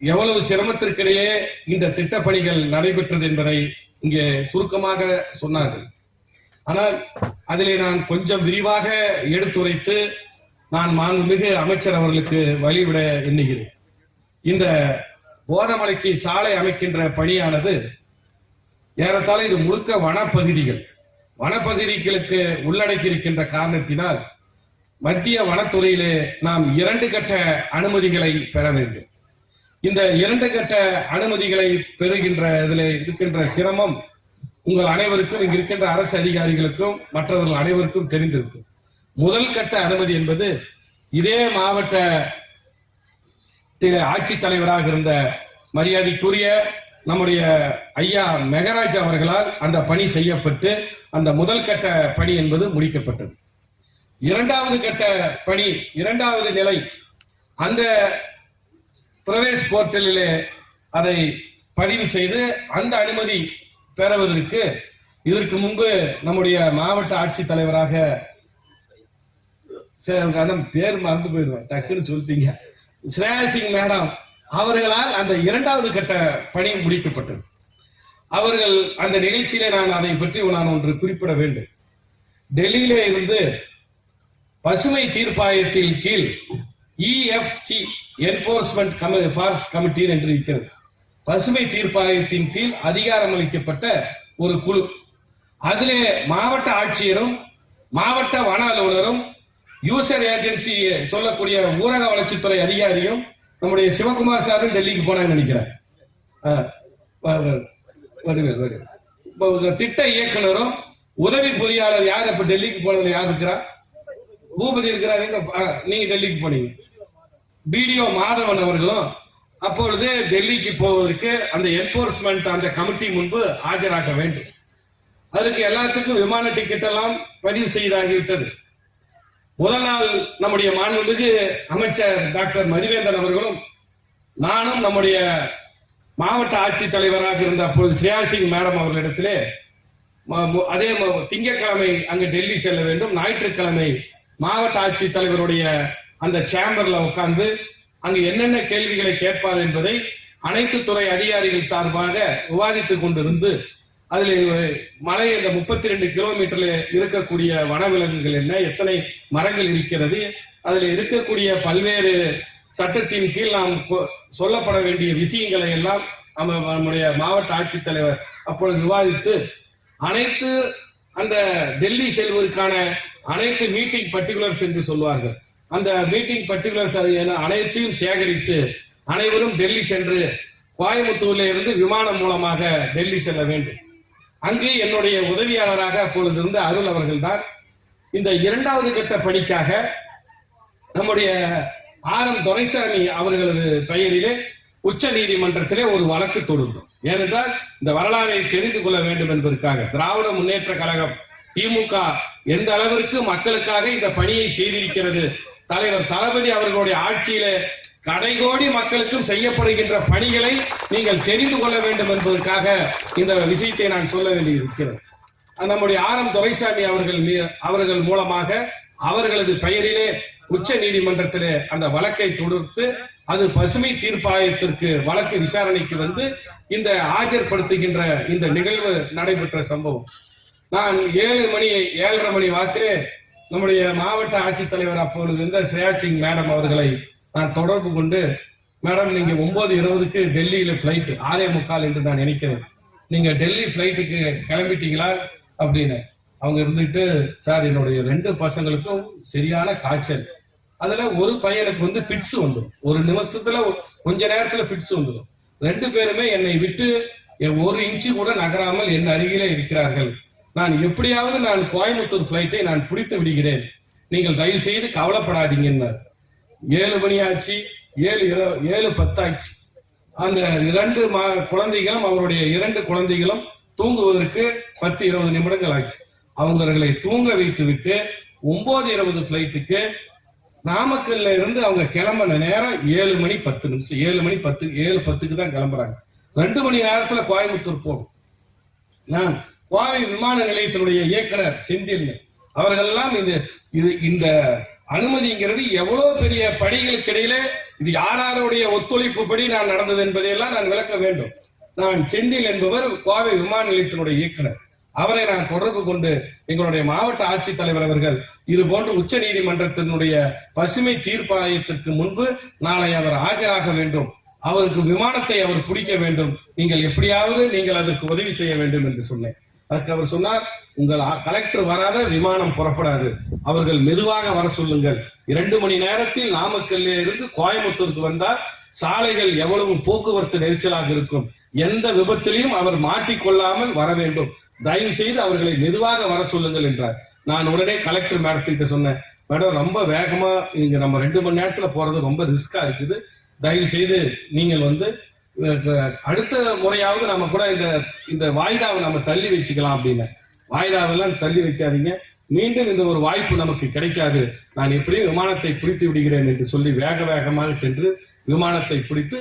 எவ்வளவு சிரமத்திற்கிடையே இந்த திட்டப்பணிகள் நடைபெற்றது என்பதை இங்கே சுருக்கமாக சொன்னார்கள். ஆனால் அதிலே நான் கொஞ்சம் விரிவாக எடுத்துரைத்து நான் மாண்புமிகு அமைச்சர் அவர்களுக்கு வழிவிட எண்ணுகிறேன். இந்த போதமலைக்கு சாலை அமைக்கின்ற பணியானது ஏறத்தாழ இது முழுக்க வனப்பகுதிகள். வனப்பகுதிகளுக்கு உள்ளடக்கி இருக்கின்ற காரணத்தினால் மத்திய வனத்துறையிலே நாம் இரண்டு கட்ட அனுமதிகளை பெற வேண்டும். இந்த இரண்டு கட்ட அனுமதிகளை பெறுகின்ற இதில் இருக்கின்ற சிரமம் உங்கள் அனைவருக்கும் இங்கு இருக்கின்ற அரசு அதிகாரிகளுக்கும் மற்றவர்கள் அனைவருக்கும் தெரிந்திருக்கும். முதல் கட்ட அனுமதி என்பது இதே மாவட்ட ஆட்சித் தலைவராக இருந்த மரியாதைக்குரிய நம்முடைய ஐயா மெகராஜ் அவர்களால் அந்த பணி செய்யப்பட்டு அந்த முதல் கட்ட பணி என்பது முடிக்கப்பட்டது. இரண்டாவது கட்ட பணி இரண்டாவது நிலை. அந்த பிரவேஷ் போர்ட்டலிலே அதை பதிவு செய்து அந்த அனுமதி பெறுவதற்கு இதற்கு முன்பு நம்முடைய மாவட்ட ஆட்சித் தலைவராக பேர் மறந்து போயிடுவேன் டக்குன்னு சொல்லிட்டீங்க. ஸ்ரேயா சிங் மேடம் அவர்களால் அந்த இரண்டாவது கட்ட பணி முடிக்கப்பட்டது. அவர்கள் அந்த நிகழ்ச்சியிலே நான் அதை பற்றி நான் ஒன்று குறிப்பிட வேண்டும். டெல்லியிலே இருந்து பசுமை தீர்ப்பாயத்தின் கீழ் இஎஃப்சி என்போர்ஸ்மெண்ட் ஃபார்ஸ் கமிட்டி என்று இருக்கிறது. பசுமை தீர்ப்பாயத்தின் கீழ் அதிகாரம் அளிக்கப்பட்ட ஒரு குழு. அதிலே மாவட்ட ஆட்சியரும் மாவட்ட வன அலுவலரும் யூசர் ஏஜென்சி சொல்லக்கூடிய ஊரக வளர்ச்சித்துறை அதிகாரியும் நம்முடைய சிவகுமார் சாரும் டெல்லிக்கு போனாங்கன்னு நினைக்கிறேன். வ- திட்ட இயக்குனரும் உதவி பொறியாளர் யார் இப்ப டெல்லிக்கு போனதுல யார் இருக்கிறா பூபதி இருக்கிறார். எங்க நீங்க டெல்லிக்கு போனீங்க. பிடிஓ மாதவன் அவர்களும் அப்பொழுது டெல்லிக்கு போவதற்கு அந்த என்போர்ஸ்மெண்ட் அந்த கமிட்டி முன்பு ஆஜராக வேண்டும். அதுக்கு எல்லாத்துக்கும் விமான டிக்கெட் எல்லாம் பதிவு செய்தாகிவிட்டது முதல் நாள் நம்முடைய மாண்புமிகு அமைச்சர் டாக்டர் மதிவேந்தன் அவர்களும் நானும் நம்முடைய மாவட்ட ஆட்சித் தலைவராக இருந்த அப்பொழுது சிங் மேடம் அவர்களிடத்திலே அதே திங்கட்கிழமை அங்கு டெல்லி செல்ல வேண்டும். ஞாயிற்றுக்கிழமை மாவட்ட ஆட்சித் தலைவருடைய அந்த சேம்பர்ல உட்கார்ந்து அங்கு என்னென்ன கேள்விகளை கேட்பார் என்பதை அனைத்து துறை அதிகாரிகள் சார்பாக விவாதித்துக் கொண்டிருந்து அதில் மலை இந்த முப்பத்தி ரெண்டு கிலோமீட்டர்ல இருக்கக்கூடிய வனவிலங்குகள் என்ன எத்தனை மரங்கள் இருக்கிறது அதில் இருக்கக்கூடிய பல்வேறு சட்டத்தின் கீழ் நாம் கொ- சொல்லப்பட வேண்டிய விஷயங்களை எல்லாம் நம்ம நம்முடைய மாவட்ட ஆட்சித்தலைவர் அப்பொழுது விவாதித்து அனைத்து அந்த டெல்லி செல்வதற்கான அனைத்து மீட்டிங் பர்டிகுலர்ஸ் என்று சொல்வார்கள். அந்த மீட்டிங் பர்டிகுலர்ஸ் அனைத்தையும் சேகரித்து அனைவரும் டெல்லி சென்று கோயம்புத்தூர்ல இருந்து விமானம் மூலமாக டெல்லி செல்ல வேண்டும். அங்கு என்னுடைய உதவியாளராக அப்பொழுது இருந்த அருள் அவர்கள்தான் இந்த இரண்டாவது கட்ட பணிக்காக நம்முடைய ஆர் எம் துரைசாமி அவர்களது பெயரிலே உச்ச நீதிமன்றத்திலே ஒரு வழக்கு தொடுத்தோம். ஏனென்றால் இந்த வரலாறை தெரிந்து கொள்ள வேண்டும் என்பதற்காக திராவிட முன்னேற்ற கழகம் திமுக எந்த அளவிற்கு மக்களுக்காக இந்த பணியை செய்திருக்கிறது தலைவர் தளபதி அவர்களுடைய ஆட்சியிலே கடைகோடி மக்களுக்கும் செய்யப்படுகின்ற பணிகளை நீங்கள் தெரிந்து கொள்ள வேண்டும் என்பதற்காக இந்த விஷயத்தை நான் சொல்ல வேண்டியிருக்கிறது. நம்முடைய ஆர் எம் துரைசாமி அவர்கள் அவர்கள் மூலமாக அவர்களது பெயரிலே உச்ச நீதிமன்றத்திலே அந்த வழக்கை தொடுத்து அது பசுமை தீர்ப்பாயத்திற்கு வழக்கு விசாரணைக்கு வந்து இந்த ஆஜர்படுத்துகின்ற இந்த நிகழ்வு நடைபெற்ற சம்பவம். நான் ஏழு மணி ஏழரை மணி வாக்கிலே நம்முடைய மாவட்ட ஆட்சித்தலைவர் அப்பொழுது இருந்த ஸ்ரேயா சிங் மேடம் அவர்களை நான் தொடர்பு கொண்டு மேடம் நீங்க ஒன்பது இருபதுக்கு டெல்லியில பிளைட் ஆறே முக்கால் என்று நான் நினைக்கிறேன். நீங்க டெல்லி பிளைட்டுக்கு கிளம்பிட்டீங்களா? அப்படின்னு. அவங்க இருந்துட்டு சார் என்னுடைய ரெண்டு பசங்களுக்கும் சரியான காய்ச்சல். அதுல ஒரு பையனுக்கு வந்து பிட்ஸ் வந்துடும் ஒரு நிமிஷத்துல கொஞ்ச நேரத்துல பிட்ஸ் வந்துடும் ரெண்டு பேருமே என்னை விட்டு ஒரு இன்ச்சு கூட நகராமல் என் அருகிலே இருக்கிறார்கள். நான் எப்படியாவது நான் கோயம்புத்தூர் பிளைட்டை நான் பிடித்து விடுகிறேன். நீங்கள் தயவு செய்து கவலைப்படாதீங்கன்னார். ஏழு மணி ஆச்சு ஏழு இர- ஏழு பத்தாச்சு. அந்த இரண்டு மா- குழந்தைகளும் அவருடைய இரண்டு குழந்தைகளும் தூங்குவதற்கு பத்து இருபது நிமிடங்கள் ஆச்சு. அவங்களை தூங்க வைத்து விட்டு ஒன்பது இருபது பிளைட்டுக்கு நாமக்கல்ல இருந்து அவங்க கிளம்பின நேரம் ஏழு மணி பத்து நிமிஷம். ஏழு மணி பத்து ஏழு பத்துக்கு தான் கிளம்புறாங்க. ரெண்டு மணி நேரத்துல கோயம்புத்தூர் போகும் நான் கோவை விமான நிலையத்தினுடைய இயக்குனர் செந்தில் அவர்கள் எல்லாம் இது இது இந்த அனுமதிங்கிறது எவ்வளவு பெரிய பணிகளுக்கு இடையிலே இது யாராருடைய ஒத்துழைப்புப்படி நான் நடந்தது என்பதையெல்லாம் நான் விளக்க வேண்டும். நான் செந்தில் என்பவர் கோவை விமான நிலையத்தினுடைய இயக்குனர். அவரை நான் தொடர்பு கொண்டு எங்களுடைய மாவட்ட ஆட்சித்தலைவர் அவர்கள் இது போன்ற உச்ச நீதிமன்றத்தினுடைய பசுமை தீர்ப்பாயத்திற்கு முன்பு நாளை அவர் ஆஜராக வேண்டும். அவருக்கு விமானத்தை அவர் பிடிக்க வேண்டும். நீங்கள் எப்படியாவது நீங்கள் அதற்கு உதவி செய்ய வேண்டும் என்று சொன்னேன். அதற்கு அவர் சொன்னார் உங்கள் கலெக்டர் வராத விமானம் புறப்படாது. அவர்கள் மெதுவாக வர சொல்லுங்கள். இரண்டு மணி நேரத்தில் நாமக்கல்ல இருந்து கோயம்புத்தூருக்கு வந்தால் சாலைகள் எவ்வளவு போக்குவரத்து நெரிச்சலாக இருக்கும். எந்த விபத்திலையும் அவர் மாட்டிக்கொள்ளாமல் வர வேண்டும். தயவு செய்து அவர்களை மெதுவாக வர சொல்லுங்கள் என்றார். நான் உடனே கலெக்டர் மேடத்துக்கிட்ட சொன்னேன் மேடம் ரொம்ப வேகமா இங்க நம்ம ரெண்டு மணி நேரத்துல போறது ரொம்ப ரிஸ்கா இருக்குது. தயவு செய்து நீங்கள் வந்து அடுத்த முறையாவது நம்ம கூட இந்த இந்த வாய்தாவை நம்ம தள்ளி வச்சுக்கலாம் அப்படின்னு. வாய்தாவெல்லாம் தள்ளி வைக்காதீங்க. மீண்டும் இந்த ஒரு வாய்ப்பு நமக்கு கிடைக்காது. நான் எப்படியும் விமானத்தை பிடித்து விடுகிறேன் என்று சொல்லி வேக வேகமாக சென்று விமானத்தை பிடித்து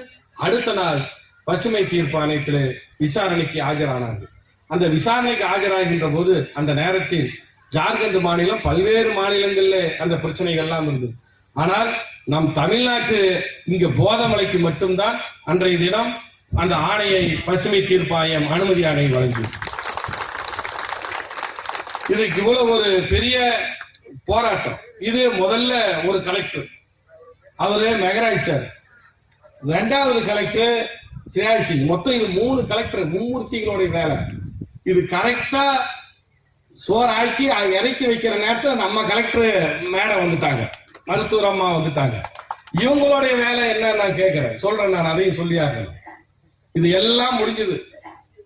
அடுத்த நாள் பசுமை தீர்ப்பு ஆணையத்தில் விசாரணைக்கு ஆஜரானார்கள். அந்த விசாரணைக்கு ஆஜராகின்ற போது அந்த நேரத்தில் ஜார்க்கண்ட் மாநிலம் பல்வேறு மாநிலங்கள்ல அந்த பிரச்சனைகள்லாம் இருந்தது. ஆனால் நம் தமிழ்நாட்டு இங்க போதமலைக்கு மட்டும்தான் அன்றைய தினம் அந்த ஆணையை பசுமை தீர்ப்பாயம் அனுமதி ஆணை வழங்கியது. இதுக்கு இவ்வளவு ஒரு பெரிய போராட்டம். இது முதல்ல ஒரு கலெக்டர். அவரு மெகராஜ் சார். ரெண்டாவது கலெக்டர் சிராஜ் சிங். மொத்தம் இது மூணு கலெக்டர் மும்மூர்த்திகளுடைய வேலை. இது கரெக்டா சோறு ஆக்கி இறக்கி வைக்கிற நேரத்தில் நம்ம கலெக்டர் மேடம் வந்துட்டாங்க. மருத்துவர் அம்மா வந்துட்டாங்க. இவங்களுடைய வேலை என்ன நான் கேட்கிறேன். சொல்றேன் நான் அதையும் சொல்லி ஆகணும். இது எல்லாம் முடிஞ்சது.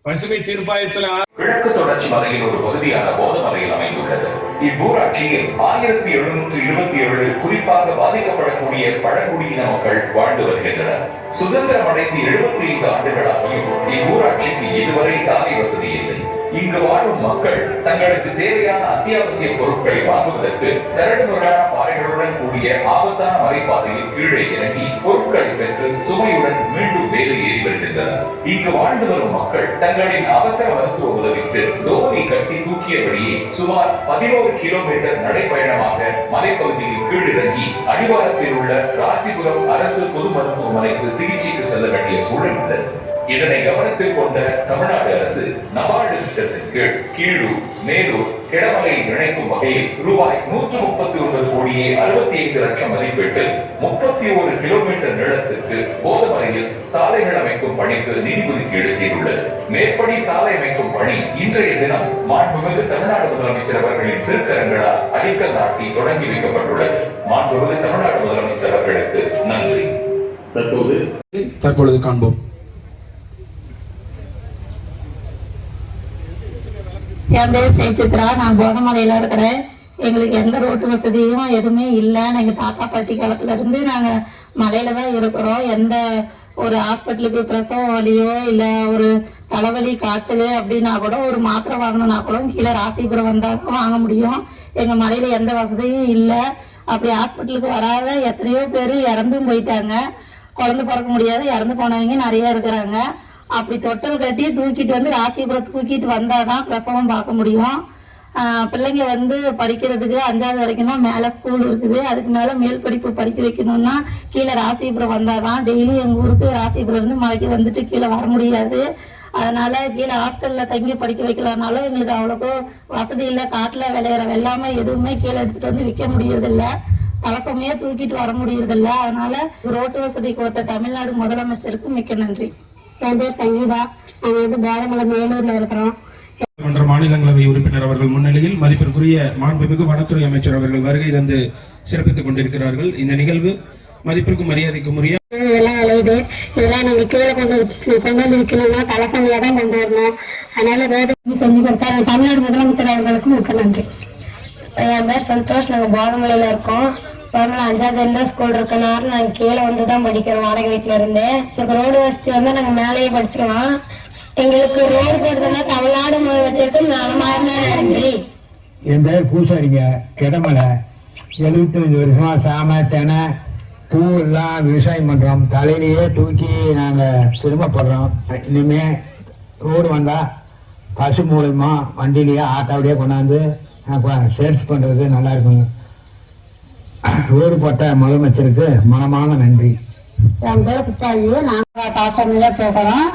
பசுமை தீர்ப்பாயத்தில் கிழக்கு தொடர்ச்சி மலையின் ஒரு பகுதியான போதமலையில் அமைந்துள்ளது. இவ்வூராட்சியில் ஆயிரத்தி எழுநூற்று இருபத்தி ஏழு குறிப்பாக பாதிக்கப்படக்கூடிய பழங்குடியின மக்கள் வாழ்ந்து வருகின்றனர். சுதந்திரம் அடைந்து எழுபத்தி ஐந்து ஆண்டுகளாகியும் இவ்வூராட்சிக்கு இதுவரை சாலை வசதி இங்கு வாழும் மக்கள் தங்களுக்கு தேவையான அத்தியாவசிய பொருட்களை வாங்குவதற்கு கரடுமுரடான பாறைகளுடன் கூடிய ஆபத்தான மலைப்பாதையில் கீழே இறங்கி பொருட்களை பெற்று சுமையுடன் மீண்டும் வேலை ஏறி வருகின்றனர். இங்கு வாழ்ந்து வரும் மக்கள் தங்களின் அவசர மருத்துவ உதவிக்கு டோலி கட்டி தூக்கியபடியே சுமார் பதினோரு கிலோமீட்டர் நடைபயணமாக மலைப்பகுதியில் கீழிறங்கி அடிவாரத்தில் உள்ள ராசிபுரம் அரசு பொது மருத்துவமனைக்கு சிகிச்சைக்கு செல்ல வேண்டிய சூழல் உள்ளது. இதனை கவனத்தில் கொண்ட தமிழ்நாடு அரசு நபார்டு திட்டத்தின் கீழ் கீழூர் மேலூர் கிடமலை இணைக்கும் வகையில் ரூபாய் நூற்று முப்பத்தி ஒன்பது கோடியே அறுபத்தி ஐந்து லட்சம் மதிப்பீட்டில் முப்பத்தி ஒரு கிலோமீட்டர் நீளத்திற்கு போதமலையில் சாலைகள் அமைக்கும் பணிக்கு நிதி ஒதுக்கீடு செய்துள்ளது. மேற்படி சாலை அமைக்கும் பணி இன்றைய தினம் மாண்புமிகு தமிழ்நாடு முதலமைச்சர் அவர்களின் திருக்கரங்களால் அடிக்கல் நாட்டி தொடங்கி வைக்கப்பட்டுள்ளது. மாண்புமிகு தமிழ்நாடு முதலமைச்சர் அவர்களுக்கு நன்றி. தற்போது தற்பொழுது காண்போம். என் பேர் ஜெயசித்ரா நான் கோதமலையில இருக்கிறேன். எங்களுக்கு எந்த ரோட்டு வசதியும் எதுவுமே இல்லை எங்க தாத்தா பாட்டி காலத்துல இருந்து நாங்க மலையில தான் இருக்கிறோம். எந்த ஒரு ஹாஸ்பிட்டலுக்கு பிரசவ வலியோ இல்ல ஒரு தலைவலி காய்ச்சல் அப்படின்னா கூட ஒரு மாத்திரை வாங்கணும்னா கூட கீழே ராசிபுரம் வந்தால் தான் வாங்க முடியும். எங்க மலையில எந்த வசதியும் இல்லை. அப்படி ஹாஸ்பிட்டலுக்கு வராத எத்தனையோ பேர் இறந்தும் போயிட்டாங்க. குழந்தை பிறக்க முடியாது இறந்து போனவங்க நிறைய இருக்கிறாங்க. அப்படி தொட்டல் கட்டி தூக்கிட்டு வந்து ராசிபுரத்துக்கு தூக்கிட்டு வந்தாதான் பிரசவம் பார்க்க முடியும். பிள்ளைங்க வந்து படிக்கிறதுக்கு அஞ்சாவது வரைக்கும் தான் மேல ஸ்கூல் இருக்குது. அதுக்கு மேல மேல் படிப்பு படிக்க வைக்கணும்னா கீழே ராசிபுரம் வந்தாதான் டெய்லி எங்க ஊருக்கு ராசிபுரம் இருந்து மலைக்கு வந்துட்டு கீழே வர முடியாது. அதனால கீழே ஹாஸ்டல்ல தங்கி படிக்க வைக்கலனாலும் எங்களுக்கு அவ்வளோக்கு வசதி இல்லை. காட்டுல விளையிற வெள்ளாமை எதுவுமே கீழே எடுத்துட்டு வந்து விற்க முடியறதில்ல. தலசமையா தூக்கிட்டு வர முடியறதில்ல. அதனால ரோட்டு வசதி கொடுத்த தமிழ்நாடு முதலமைச்சருக்கு மிக்க நன்றி. என் பேர் சங்கீதா. நாங்க வந்து பேரமலை மேலூர்ல இருக்கிறோம். மன்ற மாநிலங்களவை உறுப்பினர் அவர்கள் முன்னிலையில் மதிப்பிற்குரிய மாண்புமிகு வனத்துறை அமைச்சர் அவர்கள் வருகை தந்து சிறப்பித்துக் கொண்டிருக்கிறார்கள். இந்த நிகழ்வு மதிப்பிற்கும் மரியாதைக்கும் உரிய இதெல்லாம் விளையுது இதெல்லாம் நாங்கள் கீழே கொண்டு கொண்டு வந்து விற்கணும்னா தலைசமையாக தான் கொண்டு வரணும். அதனால ரோடு செஞ்சு கொடுத்தாங்க தமிழ்நாடு முதலமைச்சர் அவர்களுக்கு மிக்க நன்றி. என் பேர் சந்தோஷ். நாங்கள் போதமலையில் இருக்கோம். போதமலை அஞ்சாவது இருந்தால் ஸ்கூல் இருக்கனால நாங்கள் கீழே வந்து தான் படிக்கிறோம் வாடகை வீட்டில் இருந்து. எங்களுக்கு ரோடு வசதி வந்து நாங்கள் மேலேயே படிச்சுக்கலாம் எங்களுக்கு ரோடு போடுறதுனா தமிழ்நாடு முதலமைச்சருக்கு நலமாயிருந்தா நன்றி. என் பேர் பூசாரிங்க கிடமலை. எழுபத்தஞ்சு வருஷமா சாம தெனை பூ எல்லாம் விவசாயம் பண்றோம். தலையிலேயே தூக்கி நாங்க சிரமப்படுறோம் இனிமே ரோடு வந்தா பசு மூலயமா வண்டியிலேயே ஆட்டோவிலேயே கொண்டாந்து சேர்த்து பண்றது நல்லா இருக்குங்க ரோடு போட்ட முதலமைச்சருக்கு மனமான நன்றி. என் பேர் புத்தாயி நாங்கள் தோசமையாக தூக்குறோம்.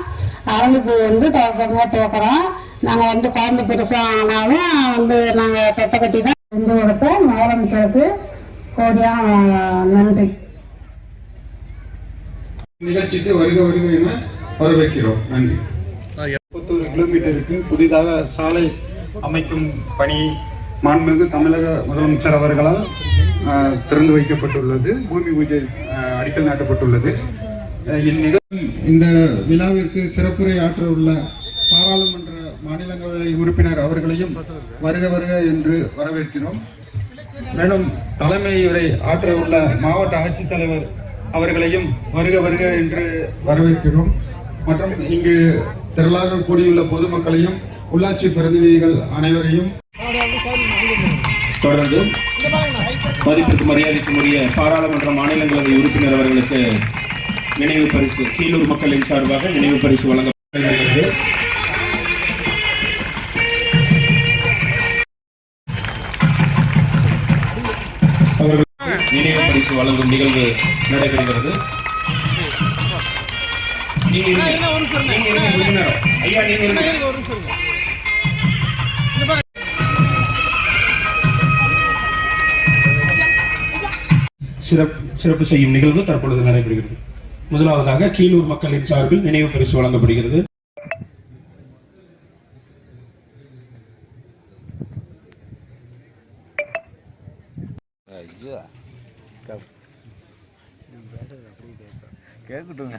அரளிப்பூ வந்து தோசமையாக தூக்குறோம். நாங்கள் வந்து குழந்தை பெருசாக ஆனாலும் வந்து நாங்கள் தொட்டை கட்டி தான் செஞ்சு கொடுப்போம் முதலமைச்சருக்கு கோடியாக நன்றி. நிகழ்ச்சிக்கு வருக வருக என வரவேற்கிறோம். நன்றி. முப்பத்தொரு கிலோமீட்டருக்கு புதிதாக சாலை அமைக்கும் பணி மாண்புமிகு தமிழக முதலமைச்சர் அவர்களால் திறந்து வைக்கப்பட்டுள்ளது. பூமி பூஜை அடிக்கல் நாட்டப்பட்டுள்ளது. இந்த விழாவிற்கு சிறப்புரை ஆற்ற உள்ள பாராளுமன்ற மாநிலங்களவை உறுப்பினர் அவர்களையும் வருக வருக என்று வரவேற்கிறோம். மேலும் தலைமையுரை ஆற்ற உள்ள மாவட்ட ஆட்சித்தலைவர் அவர்களையும் வருக வருக என்று வரவேற்கிறோம். மற்றும் இங்கு திரளாக கூடியுள்ள பொதுமக்களையும் உள்ளாட்சி பிரதிநிதிகள் அனைவரையும் தொடர்ந்து. மதிப்பிற்கு மரியாதைக்குரிய பாராளுமன்ற மாநிலங்களவை உறுப்பினர் அவர்களுக்கு நினைவு பரிசு கீழூர் மக்களின் சார்பாக நினைவு பரிசு வழங்கப்படுகிறது அவர்களுக்கு நினைவு பரிசு வழங்கும் நிகழ்வு நடைபெறுகிறது நீங்க இருங்க. நீங்க இருங்க. ஐயா நீங்க இருங்க. சிறப்பு சிறப்பு செய்யும் நிகழ்வு தற்பொழுது நடைபெறுகிறது. முதலாவதாக கீழூர் மக்களின் சார்பில் நினைவு பரிசு வழங்கப்படுகிறது. கேட்கட்டுங்க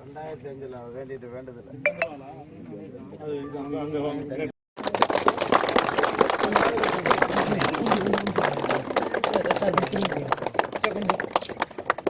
ரெண்டாயிரத்தி அஞ்சில் வேண்டிட்டு வேண்டதில்லை.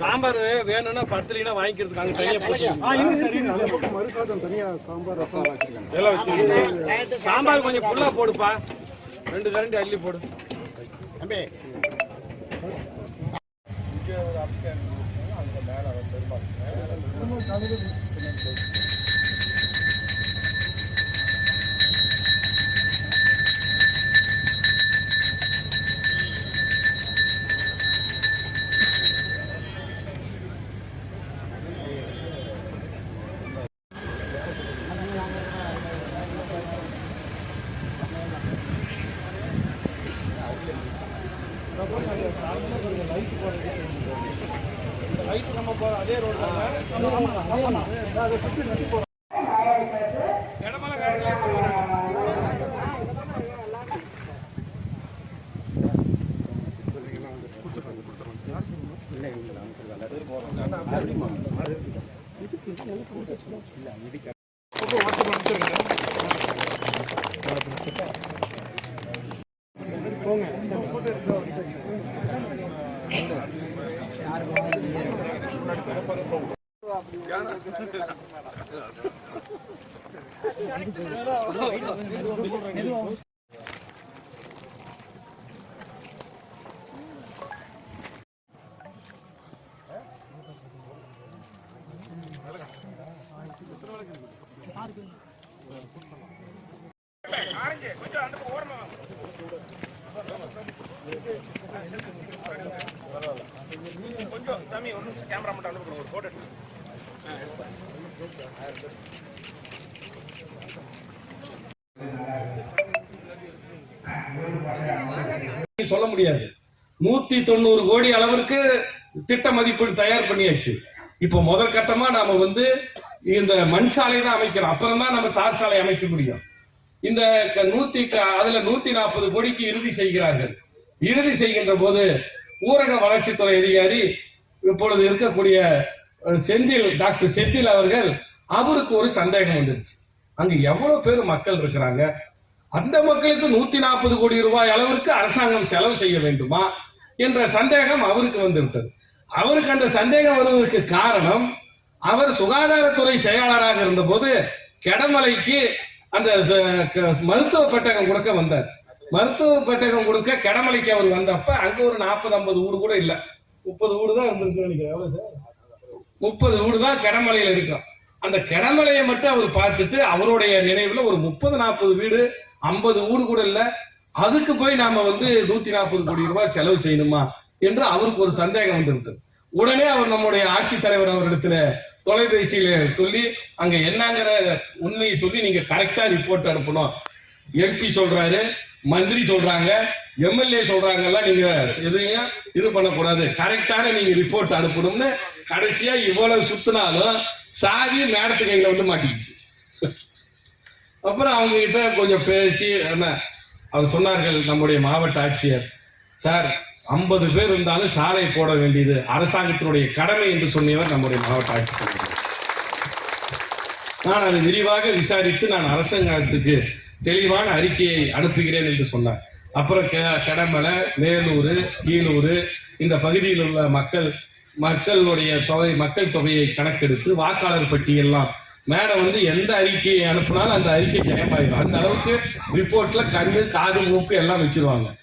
சாம்பார் வேணும்னா பத்திரினா வாங்கிக்கிறதுக்கு அங்க தனியா போட்டு மறுசாதம் தனியா சாம்பார் ரசம் வச்சிருக்காங்க. எல்லாம் வச்சு சாம்பார் கொஞ்சம் புல்லா போடுப்பா. ரெண்டு கரண்டி அள்ளி போடு. தம்பி. லைட் நம்ம அதே ரோட்ல சொல்ல முடியாது. நூத்தி தொண்ணூறு கோடி அளவிற்கு திட்ட மதிப்பீடு தயார் பண்ணியாச்சு. இப்போ முதல் கட்டமா நாம வந்து இந்த மண் சாலை தான் அமைக்கிறோம். அப்புறம் தான் நம்ம தார் சாலை அமைக்க முடியும். இந்த க- நூத்தி அதுல நூத்தி நாற்பது கோடிக்கு இறுதி செய்கிறார்கள். இறுதி செய்கின்ற போது ஊரக வளர்ச்சித்துறை அதிகாரி இப்பொழுது இருக்கக்கூடிய செந்தில் டாக்டர் செந்தில் அவர்கள் அவருக்கு ஒரு சந்தேகம் வந்துருச்சு. அங்க எவ்வளவு பேர் மக்கள் இருக்கிறாங்க? அந்த மக்களுக்கு நூத்தி நாற்பது கோடி ரூபாய் அளவிற்கு அரசாங்கம் செலவு செய்ய வேண்டுமா என்ற சந்தேகம் அவருக்கு வந்துவிட்டது. அவருக்கு அந்த சந்தேகம் வருவதற்கு காரணம் அவர் சுகாதாரத்துறை செயலாளராக இருந்தபோது கெடமலைக்கு அந்த ச- க- மருத்துவ பெட்டகம் கொடுக்க வந்தார். மருத்துவ பெட்டகம் கொடுக்க கெடமலைக்கு அவர் வந்தப்ப அங்க ஒரு நாற்பது ஐம்பது வீடு கூட இல்ல. முப்பது வீடு தான் இருந்திருக்கு நினைக்கிறேன். சார்? முப்பது வீடு தான் கிடமலையில் இருக்கும் அந்த கெடமலையை மட்டும் அவர் பார்த்துட்டு அவருடைய நினைவுல ஒரு முப்பது நாற்பது வீடு ஐம்பது வீடு கூட இல்ல. அதுக்கு போய் நாம வந்து நூத்தி நாற்பது கோடி ரூபாய் செலவு செய்யணுமா என்று அவருக்கு ஒரு சந்தேகம் வந்துவிட்டது உடனே அவர் நம்முடைய ஆட்சித்தலைவர் அவரிடத்துல தொலைபேசியில சொல்லி அங்க என்னங்கிற உண்மையை சொல்லி நீங்க கரெக்டா ரிப்போர்ட் அனுப்பணும். எம்பி சொல்றாரு. மந்திரி சொல்றாங்க எம்எல்ஏ சொல்றாங்கல்ல நீங்க எதையும் இது பண்ணக்கூடாது. கரெக்டான நீங்க ரிப்போர்ட் அனுப்பணும்னு கடைசியா இவ்வளவு சுத்தினாலும் சாதி மேடத்து கையில வந்து மாட்டிக்கிச்சு. அப்புறம் அவங்க கிட்ட கொஞ்சம் பேசி என்ன அவர் சொன்னார்கள் நம்முடைய மாவட்ட ஆட்சியர் சார் ஐம்பது பேர் இருந்தாலும் சாலை போட வேண்டியது அரசாங்கத்தினுடைய கடமை என்று சொன்னவர் நம்முடைய மாவட்ட ஆட்சித்தலைவர். நான் அதை விரிவாக விசாரித்து நான் அரசாங்கத்துக்கு தெளிவான அறிக்கையை அனுப்புகிறேன் என்று சொன்னார். அப்புறம் கெ- கெடமலை மேலூர் கீழூர் இந்த பகுதியில் உள்ள மக்கள் மக்களுடைய தொகை மக்கள் தொகையை கணக்கெடுத்து வாக்காளர் பட்டியெல்லாம் மேடம் வந்து எந்த அறிக்கையை அனுப்புனாலும் அந்த அறிக்கை ஜெயமாயிடும் அந்த அளவுக்கு ரிப்போர்ட்ல கண்ணு காது மூக்கு எல்லாம் வச்சிருவாங்க.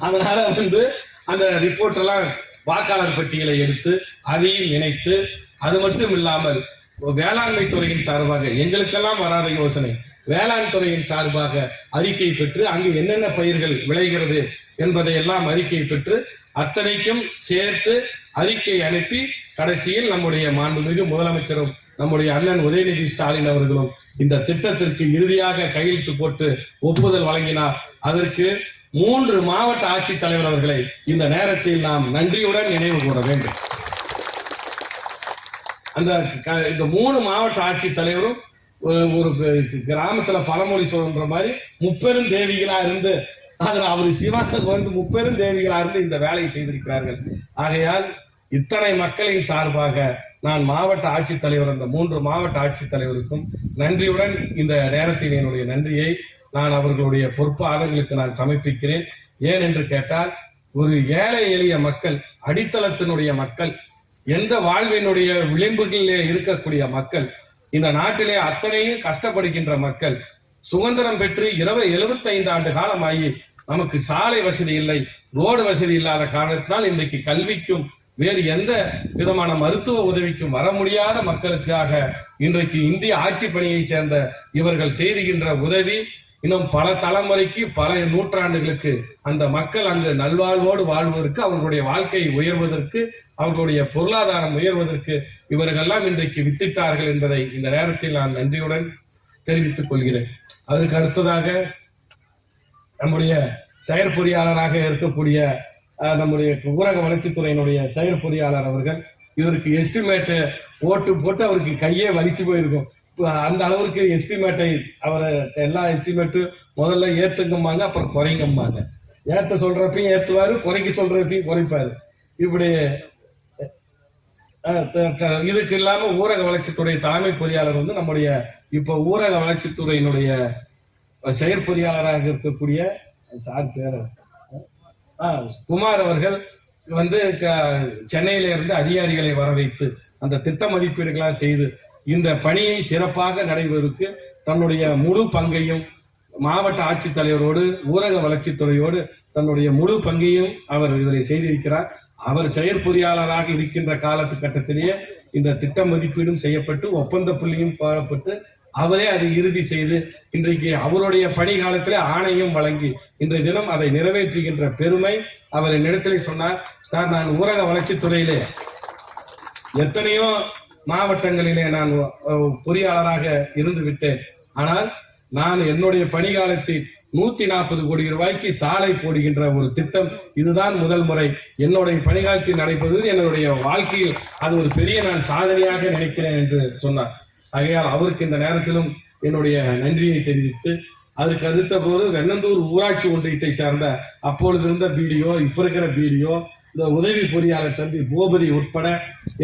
அதனால வந்து அந்த ரிப்போர்ட் எல்லாம் வாக்காளர் பட்டியலை எடுத்து அதையும் இணைத்து அது மட்டும் இல்லாமல் வேளாண்மை துறையின் சார்பாக எங்களுக்கெல்லாம் வராத யோசனை. வேளாண் துறையின் சார்பாக அறிக்கை பெற்று அங்கு என்னென்ன பயிர்கள் விளைகிறது என்பதை எல்லாம் அறிக்கை பெற்று அத்தனைக்கும் சேர்த்து அறிக்கை அனுப்பி கடைசியில் நம்முடைய மாண்புமிகு முதலமைச்சரும் நம்முடைய அண்ணன் உதயநிதி ஸ்டாலின் அவர்களும் இந்த திட்டத்திற்கு இறுதியாக கையெழுத்து போட்டு ஒப்புதல் வழங்கினார். அதற்கு மூன்று மாவட்ட ஆட்சித்தலைவர் அவர்களை இந்த நேரத்தில் நாம் நன்றியுடன் நினைவு கூற வேண்டும். அந்த இந்த மூணு மாவட்ட ஆட்சித் தலைவரும் ஒரு- கிராமத்துல பழமொழி சொல்ற மாதிரி முப்பெரும் தேவிகளா இருந்து அதில் அவர் சிவாங்க வந்து முப்பெரும் தேவிகளா இருந்து இந்த வேலையை செய்திருக்கிறார்கள். ஆகையால் இத்தனை மக்களின் சார்பாக நான் மாவட்ட ஆட்சித்தலைவர் அந்த மூன்று மாவட்ட ஆட்சித்தலைவருக்கும் நன்றியுடன் இந்த நேரத்தில் என்னுடைய நன்றியை நான் அவர்களுடைய பொறுப்பாதங்களுக்கு நான் சமர்ப்பிக்கிறேன். ஏன் என்று கேட்டால் ஒரு ஏழை எளிய மக்கள் அடித்தளத்தினுடைய மக்கள் எந்த வாழ்வினுடைய விளிம்புகளிலே இருக்கக்கூடிய மக்கள் இந்த நாட்டிலே அத்தனையும் கஷ்டப்படுகின்ற மக்கள் சுதந்திரம் பெற்று இருபது எழுபத்தைந்து ஆண்டு காலமாகி நமக்கு சாலை வசதி இல்லை ரோடு வசதி இல்லாத காரணத்தினால் இன்றைக்கு கல்விக்கும் வேறு எந்த விதமான மருத்துவ உதவிக்கும் வர முடியாத மக்களுக்காக இன்றைக்கு இந்திய ஆட்சி பணியை சேர்ந்த இவர்கள் செய்துகின்ற உதவி இன்னும் பல தலைமுறைக்கு பல நூற்றாண்டுகளுக்கு அந்த மக்கள் அங்கு நல்வாழ்வோடு வாழ்வதற்கு அவர்களுடைய வாழ்க்கையை உயர்வதற்கு அவர்களுடைய பொருளாதாரம் உயர்வதற்கு இவர்களெல்லாம் இன்றைக்கு வித்திட்டார்கள் என்பதை இந்த நேரத்தில் நான் நன்றியுடன் தெரிவித்துக் கொள்கிறேன். அதற்கு அடுத்ததாக நம்முடைய செயற்பொறியாளராக இருக்கக்கூடிய நம்முடைய ஊரக வளர்ச்சித்துறையினுடைய செயற்பொறியாளர் அவர்கள் இவருக்கு எஸ்டிமேட்டு ஓட்டு போட்டு அவருக்கு கையே வலிச்சு போயிருக்கும். அந்த அளவுக்கு எஸ்டிமேட்டை அவர் எல்லா எஸ்டிமேட்டும் முதல்ல ஏற்றுங்கம்பாங்க அப்புறம் குறைங்கம்பாங்க. ஏற்ற சொல்றப்பையும் ஏற்றுவார் குறைக்க சொல்றப்பையும் குறைப்பாரு. இப்படி இதுக்கு இல்லாம ஊரக வளர்ச்சித்துறை தலைமை பொறியாளர் வந்து நம்முடைய இப்ப ஊரக வளர்ச்சித்துறையினுடைய செயற்பொறியாளராக இருக்கக்கூடிய சார் பேர் குமார் அவர்கள் வந்து க- சென்னையில இருந்து அதிகாரிகளை வர வைத்து அந்த திட்ட மதிப்பீடுகளாக செய்து இந்த பணியை சிறப்பாக நடைபெறுவதற்கு தன்னுடைய முழு பங்கையும் மாவட்ட ஆட்சித்தலைவரோடு ஊரக வளர்ச்சித்துறையோடு தன்னுடைய முழு பங்கையும் அவர் இதில் செய்திருக்கிறார். அவர் செயற்பொறியாளராக இருக்கின்ற காலத்து கட்டத்திலேயே இந்த திட்ட மதிப்பீடும் செய்யப்பட்டு ஒப்பந்த புள்ளியும் போடப்பட்டு அவரே அதை இறுதி செய்து இன்றைக்கு அவருடைய பணி காலத்திலே வழங்கி இன்றைய தினம் அதை நிறைவேற்றுகின்ற பெருமை அவர் என்னிடத்திலே சொன்னார். சார் நான் ஊரக வளர்ச்சித்துறையிலே எத்தனையோ மாவட்டங்களிலே நான் பொறியாளராக இருந்து விட்டேன். ஆனால் நான் என்னுடைய பணிகாலத்தில் நூத்தி நாற்பது கோடி ரூபாய்க்கு சாலை போடுகின்ற ஒரு திட்டம் இதுதான் முதல் முறை. என்னுடைய பணிகாலத்தில் நடைபெறுவது என்னுடைய வாழ்க்கையில் அது ஒரு பெரிய நான் சாதனையாக நினைக்கிறேன் என்று சொன்னார். ஆகையால் அவருக்கு இந்த நேரத்திலும் என்னுடைய நன்றியை தெரிவித்து அதற்கு அடுத்த போது வெண்ணந்தூர் ஊராட்சி ஒன்றியத்தை சார்ந்த அப்பொழுது இருந்த பிடிஓ இப்ப இருக்கிற பிடிஓ இந்த உதவி பொறியாளர் தம்பி பூபதி உட்பட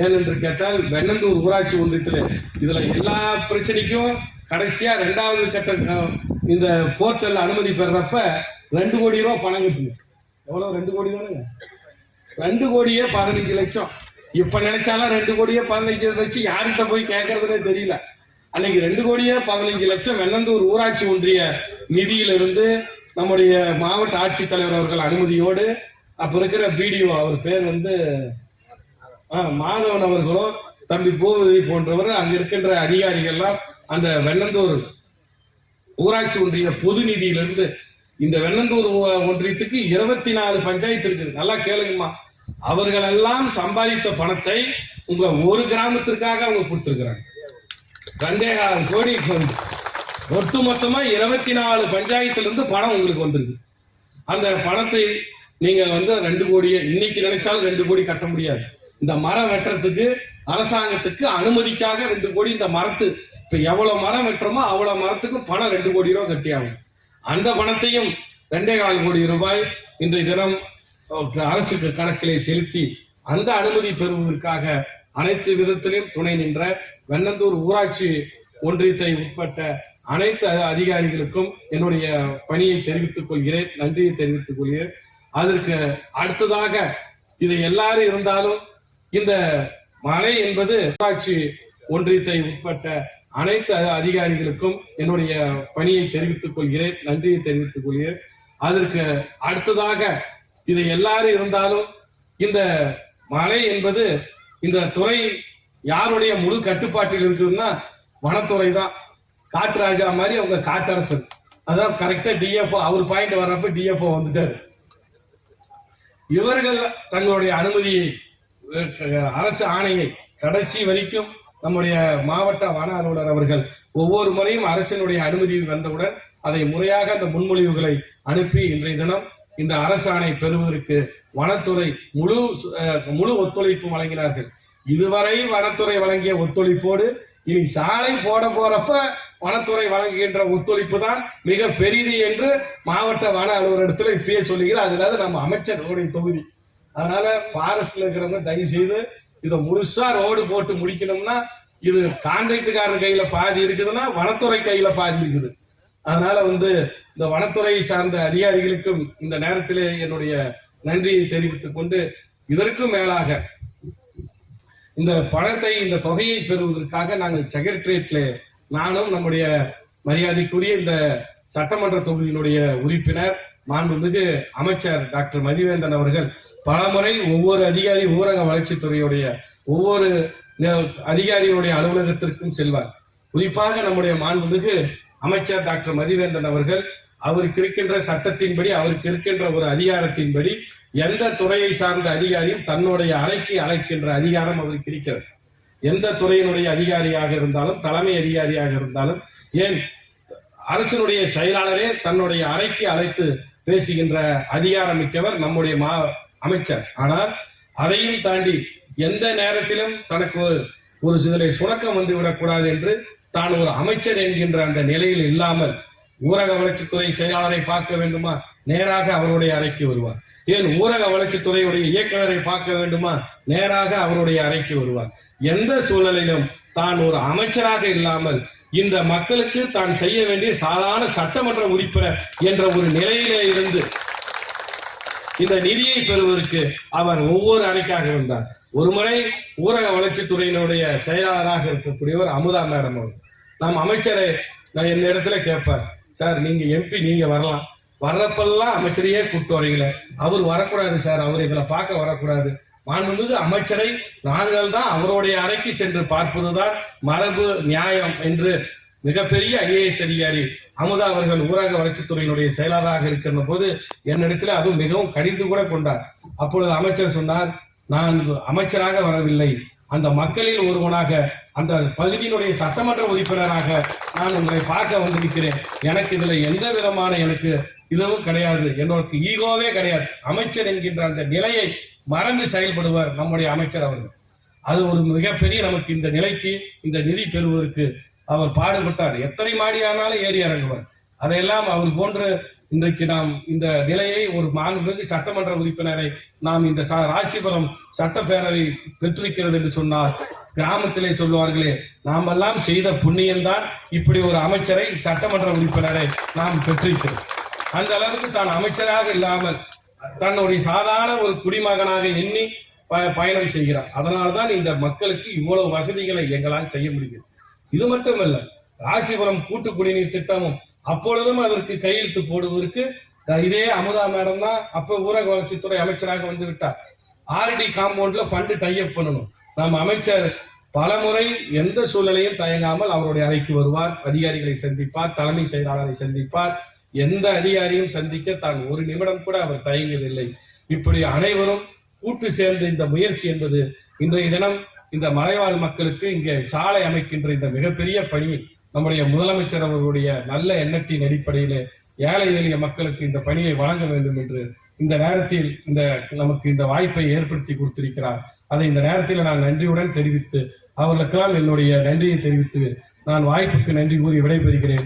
ஏனென்று கேட்டால் வெண்ணந்தூர் ஊராட்சி ஒன்றியத்தில் இதுல எல்லா பிரச்சனைக்கும் கடைசியா ரெண்டாவது கட்ட இந்த போர்ட்டல் அனுமதி பெறப்ப ரெண்டு கோடி ரூபா பணம் கட்டணும் எவ்வளவு? ரெண்டு கோடி தானுங்க. ரெண்டு கோடியே பதினஞ்சு லட்சம். இப்ப நினைச்சாலும் ரெண்டு கோடியே பதினஞ்சு லட்சம். யார்கிட்ட போய் கேட்கறதுனே தெரியல. அன்னைக்கு ரெண்டு கோடியே பதினஞ்சு லட்சம் வெண்ணந்தூர் ஊராட்சி ஒன்றிய நிதியிலிருந்து நம்முடைய மாவட்ட ஆட்சித்தலைவர் அவர்கள் அனுமதியோடு அப்ப இருக்கிற பிடிஓ அவர் பேர் வந்து மாதவன் அவர்களும் தம்பி பூபதி போன்றவர் அங்க இருக்கின்ற அதிகாரிகள்லாம் அந்த வெண்ணந்தூர் ஊராட்சி ஒன்றிய பொது நிதியிலிருந்து இந்த வெண்ணந்தூர் ஒன்றியத்துக்கு இருபத்தி நாலு பஞ்சாயத்து இருக்குது. நல்லா கேளுங்கம்மா. அவர்கள் எல்லாம் சம்பாதித்த பணத்தை உங்க ஒரு கிராமத்திற்காக அவங்க கொடுத்துருக்குறாங்க. ரெண்டே கோடி ஒட்டு மொத்தமா இருபத்தி நாலு பஞ்சாயத்துல இருந்து பணம் உங்களுக்கு வந்திருக்கு. அந்த பணத்தை நீங்க வந்து ரெண்டு கோடியே இன்னைக்கு நினைச்சாலும் ரெண்டு கோடி கட்ட முடியாது. இந்த மரம் வெட்டுறதுக்கு அரசாங்கத்துக்கு அனுமதிக்காக ரெண்டு கோடி இந்த மரத்து இப்ப எவ்வளவு மரம் வெட்டுறோமோ அவ்வளவு மரத்துக்கும் பணம் ரெண்டு கோடி ரூபாய் கட்டியாகும். அந்த பணத்தையும் ரெண்டே கால் கோடி ரூபாய் இன்றைய தினம் அரசுக்கு கணக்கிலே செலுத்தி அந்த அனுமதி பெறுவதற்காக அனைத்து விதத்திலும் துணை நின்ற வெண்ணந்தூர் ஊராட்சி ஒன்றியத்தை உட்பட்ட அனைத்து அதிகாரிகளுக்கும் என்னுடைய பணியை தெரிவித்துக் கொள்கிறேன் நன்றியை தெரிவித்துக் கொள்கிறேன். அதற்கு அடுத்ததாக இது எல்லாரும் இருந்தாலும் இந்த மழை என்பது ஊராட்சி ஒன்றியத்தை உட்பட்ட அனைத்து அதிகாரிகளுக்கும் என்னுடைய பணியை தெரிவித்துக் கொள்கிறேன் நன்றியை தெரிவித்துக் கொள்கிறேன். அதற்கு அடுத்ததாக இது எல்லாரும் இருந்தாலும் இந்த மழை என்பது இந்த துறை யாருடைய முழு கட்டுப்பாட்டில் இருக்குதுன்னா வனத்துறை தான். காட்டுராஜா மாதிரி அவங்க காட்டரசன் அதான் கரெக்டா டிஎஃப்ஓ அவர் பாயிண்ட் வர்றப்ப டிஎஃப்ஓ வந்துட்டாரு. இவர்கள் தங்களுடைய அனுமதியை அரசு ஆணையை கடைசி வரைக்கும் நம்முடைய மாவட்ட வன அலுவலர் அவர்கள் ஒவ்வொரு முறையும் அரசினுடைய அனுமதி வந்தவுடன் அதை முறையாக அந்த முன்மொழிவுகளை அனுப்பி இன்றைய தினம் இந்த அரசு ஆணை பெறுவதற்கு வனத்துறை முழு முழு ஒத்துழைப்பு வழங்கினார்கள். இதுவரை வனத்துறை வழங்கிய ஒத்துழைப்போடு இனி சாலை போட போறப்ப வனத்துறை வழங்குகின்ற ஒத்துழைப்பு தான் மிக பெரியது என்று மாவட்ட வன அலுவலகத்தில் இப்பயே சொல்லுகிறேன் அதனால நம்ம அமைச்சர்களுடைய தொகுதி. அதனால பாரஸ்ட்ல இருக்கிறவங்க தயவு செய்து இதை முழுசா ரோடு போட்டு முடிக்கணும்னா இது கான்ட்ராக்டுக்காரர் கையில பாதி இருக்குதுன்னா வனத்துறை கையில பாதி இருக்குது. அதனால வந்து இந்த வனத்துறை சார்ந்த அதிகாரிகளுக்கும் இந்த நேரத்திலே என்னுடைய நன்றியை தெரிவித்துக் கொண்டு இதற்கும் மேலாக இந்த பணத்தை இந்த தொகையை பெறுவதற்காக நாங்கள் செக்ரட்டரியேட்ல நானும் நம்முடைய மரியாதைக்குரிய இந்த சட்டமன்ற தொகுதியினுடைய உறுப்பினர் மாண்புமிகு அமைச்சர் டாக்டர் மதிவேந்தன் அவர்கள் பலமுறை ஒவ்வொரு அதிகாரி ஊரக வளர்ச்சித்துறையுடைய ஒவ்வொரு ந- அதிகாரியுடைய அலுவலகத்திற்கும் செல்வார். குறிப்பாக நம்முடைய மாண்புமிகு அமைச்சர் டாக்டர் மதிவேந்தன் அவர்கள் அவருக்கு இருக்கின்ற சட்டத்தின்படி அவருக்கு இருக்கின்ற ஒரு அதிகாரத்தின்படி எந்த துறையை சார்ந்த அதிகாரியும் தன்னுடைய அறைக்கு அழைக்கின்ற அதிகாரம் அவருக்கு இருக்கிறது. எந்த துறையினுடைய அதிகாரியாக இருந்தாலும் தலைமை அதிகாரியாக இருந்தாலும் ஏன் அரசினுடைய செயலாளரே தன்னுடைய அறைக்கு அழைத்து பேசுகின்ற அதிகாரம் மிக்கவர் நம்முடைய மா அமைச்சர். ஆனால் அதையும் தாண்டி எந்த நேரத்திலும் தனக்கு ஒரு ஒரு சிலரை சுணக்கம் வந்து விடக்கூடாது என்று தான் ஒரு அமைச்சர் என்கின்ற அந்த நிலையில் இல்லாமல் ஊரக வளர்ச்சித்துறை செயலாளரை பார்க்க வேண்டுமா? நேராக அவருடைய அறைக்கு வருவார். ஏன் ஊரக வளர்ச்சித்துறையுடைய இயக்குநரை பார்க்க வேண்டுமா? நேராக அவருடைய அறைக்கு வருவார். எந்த சூழ்நிலையிலும் தான் ஒரு அமைச்சராக இல்லாமல் இந்த மக்களுக்கு தான் செய்ய வேண்டிய சாதாரண சட்டமன்ற உறுப்பினர் என்ற ஒரு நிலையிலே இருந்து இந்த நிதியை பெறுவதற்கு அவர் ஒவ்வொரு அறைக்காக இருந்தார். ஒருமுறை ஊரக வளர்ச்சித்துறையினுடைய செயலாளராக இருக்கக்கூடியவர் அமுதா மேடம் அவர் நம் அமைச்சரை நான் என் இடத்துல கேட்பார் சார் நீங்க எம்பி நீங்க வரலாம். வர்றப்பெல்லாம் அமைச்சரையே கூப்பிட்டு வரீங்களே. அவர் வரக்கூடாது சார் அவர் எங்களை பார்க்க வரக்கூடாது. மாண்புமிகு அமைச்சரை நாங்கள் தான் அவருடைய அறைக்கு சென்று பார்ப்பதுதான் மரபு நியாயம் என்று மிகப்பெரிய ஐஏஎஸ் அதிகாரி அமுதா அவர்கள் ஊரக வளர்ச்சித்துறையினுடைய செயலாளராக இருக்கின்ற போது என்னிடத்தில் அதுவும் மிகவும் கடிந்து கூட கொண்டார். அப்பொழுது அமைச்சர் சொன்னார் நான் அமைச்சராக வரவில்லை. அந்த மக்களில் ஒருவனாக அந்த பகுதியினுடைய சட்டமன்ற உறுப்பினராக நான் உங்களை பார்க்க வந்திருக்கிறேன். எனக்கு இதுல எந்த விதமான எனக்கு இதுவும் கிடையாது. என்னோட ஈகோவே கிடையாது. அமைச்சர் என்கின்ற அந்த நிலையை மறந்து செயல்படுவார் நம்முடைய அமைச்சர் அவர்கள். அது ஒரு மிகப்பெரிய நமக்கு இந்த நிலைக்கு இந்த நிதி பெறுவதற்கு அவர் பாடுபட்டார். எத்தனை மாடி ஆனாலும் ஏறி இறங்குவார். அதையெல்லாம் அவர் போன்ற இன்றைக்கு நாம் இந்த நிலையை ஒரு மாண்புமிகு சட்டமன்ற உறுப்பினரை நாம் இந்த ச- ராசிபுரம் சட்டப்பேரவை பெற்றிருக்கிறது என்று சொன்னால் கிராமத்திலே சொல்லுவார்களே நாம் எல்லாம் செய்த புண்ணியம்தான் இப்படி ஒரு அமைச்சரை சட்டமன்ற உறுப்பினரை நாம் பெற்றிருக்கிறோம். அந்த அளவுக்கு தான் அமைச்சராக இல்லாமல் தன்னுடைய சாதாரண ஒரு குடிமகனாக எண்ணி ப- பயணம் செய்கிறார். அதனால்தான் இந்த மக்களுக்கு இவ்வளவு வசதிகளை எங்களால் செய்ய முடியும். இது மட்டுமல்ல ராசிபுரம் கூட்டு குடிநீர் திட்டமும் அப்பொழுதும் அதற்கு கையெழுத்து போடுவதற்கு இதே அமுதா மேடம் தான் அப்ப ஊரக வளர்ச்சித்துறை அமைச்சராக வந்து விட்டார். ஆர்டி காம்பவுண்ட்ல ஃபண்டு டைப் பண்ணணும். நம்ம அமைச்சர் பலமுறை எந்த சூழ்நிலையும் தயங்காமல் அவருடைய அறைக்கு வருவார் அதிகாரிகளை சந்திப்பார் தலைமை செயலாளரை சந்திப்பார். எந்த அதிகாரியும் சந்திக்க தான் ஒரு நிமிடம் கூட அவர் தயங்கவில்லை இப்படி அனைவரும் கூட்டு சேர்ந்த இந்த முயற்சி என்பது இன்றைய தினம் இந்த மலைவாழ் மக்களுக்கு இங்கே சாலை அமைக்கின்ற இந்த மிகப்பெரிய பணி நம்முடைய முதலமைச்சர் அவர்களுடைய நல்ல எண்ணத்தின் அடிப்படையிலே ஏழை எளிய மக்களுக்கு இந்த பணியை வழங்க வேண்டும் என்று இந்த நேரத்தில் இந்த நமக்கு இந்த வாய்ப்பை ஏற்படுத்தி கொடுத்திருக்கிறார். அதை இந்த நேரத்தில் நான் நன்றியுடன் தெரிவித்து அவர்களுக்கெல்லாம் என்னுடைய நன்றியை தெரிவித்து நான் வாய்ப்புக்கு நன்றி கூறி விடைபெறுகிறேன்.